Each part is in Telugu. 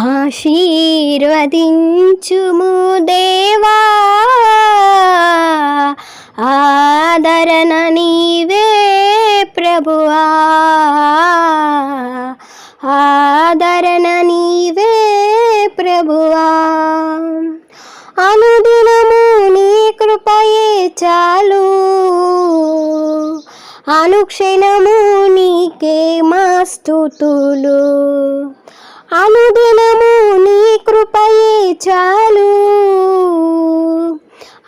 ఆశీర్వదించుము దేవా. ఆదరణ నీవే ప్రభువా. ఆదరణ నీవే ప్రభువా. అనుదినము నీ కృపయే చాలు. అనుక్షణము నీకే మా స్థుతులు. అనుదినము నీ కృపయే చాలు.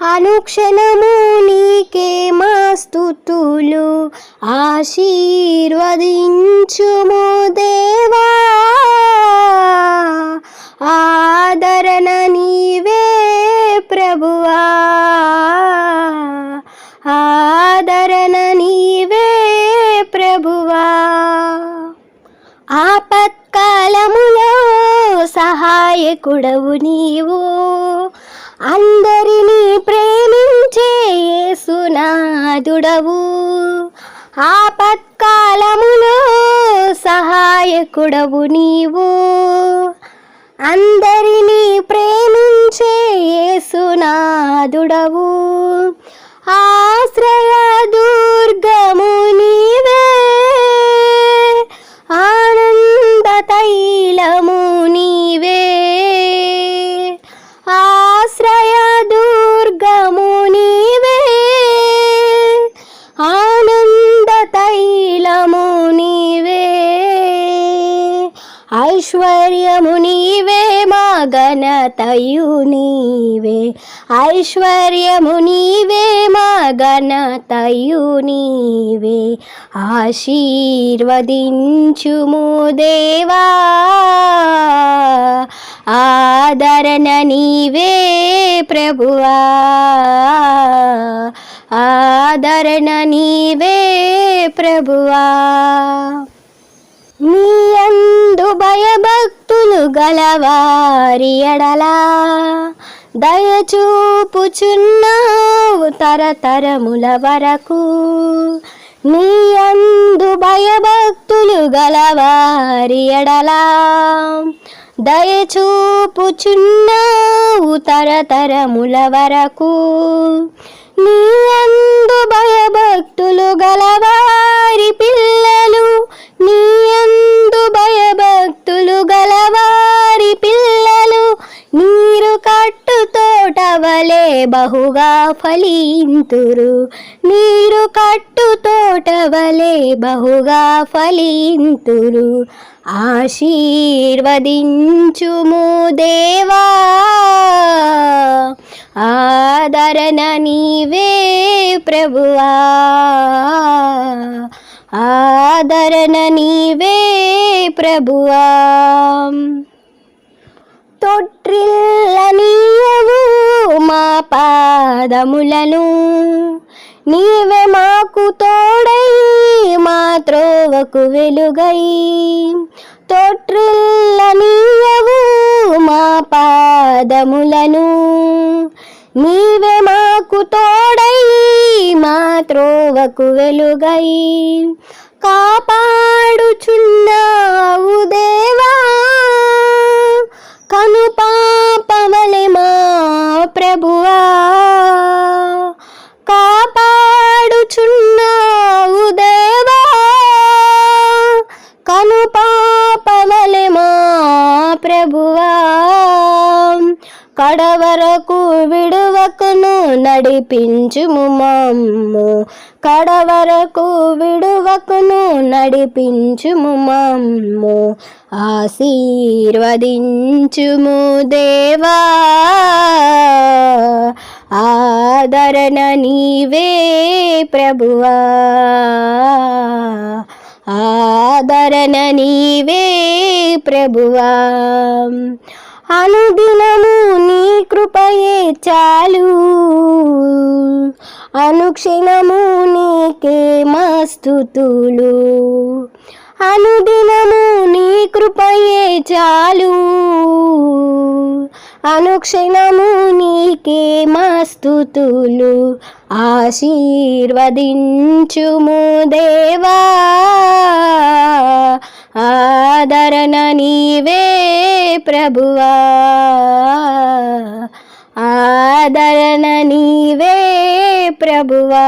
అనుక్షణము నీకే మా స్తుతులు ఆశీర్వదించుము దేవా. ఆదరణ నీవే ప్రభువా. ఆదరణ నీవే ప్రభువా. ఆపత్ సహాయకుడవు నీవు. అందరినీ ప్రేమించే యేసునాథుడవు ఆపత్కాలములో సహాయకుడవు నీవు. అందరినీ ప్రేమించే యేసునాథుడవు ఆశ్రయ దుర్గముని ఐశ్వర్యము నీవే మా ఘనతయు నీవే. ఐశ్వర్యము నీవే మా ఘనతయు నీవే. ఆశీర్వదించుము దేవా. ఆదరణ నీవే ప్రభువా. ఆదరణ నీవే ప్రభువా. నీ అందు భయభక్తులు గలవారి ఎడలా దయచూపుచున్నావు తరతరముల వరకు. నీ అందు భయభక్తులు గలవారి ఎడలా దయచూపుచున్నావు తరతరముల వరకు. నీ అందు భయభక్తులు గలవారి పిల్లలు నీ అందు భయభక్తులు గలవారి పిల్లలు నీరు కట్టు తోట బహుగా ఫలింతురు. నీరు కట్టు తోట బహుగా ఫలింతురు. ఆశీర్వదించుము దేవా. ఆదరణ ప్రభువా ఆదరణ నీవే ప్రభువా. తొట్రిల్లనీయవు మా పాదములను నీవే మాకు తోడై మా త్రోవకు వెలుగై. తొట్రిల్లనీయవు మా పాదములను నీవే మాకు తోడై మా త్రోవకు వెలుగై. కాపాడు కడవరకు విడువకును నడిపించుము మమ్ము. కడవరకు విడువకును నడిపించుము మమ్ము. ఆశీర్వదించుము దేవా. ఆదరణ నీవే ప్రభువా. ఆదరణ నీవే ప్రభువా. అనుదినము నీ కృపయే చాలు. అనుక్షణము నీకే మస్తుతులు అనుదినము నీ కృపయే చాలు. అనుక్షణము నీకే మస్తుతులు ఆశీర్వదించుము దేవా. ఆదరణ నీవే ప్రభువా ఆదరణ నీవే ప్రభువా.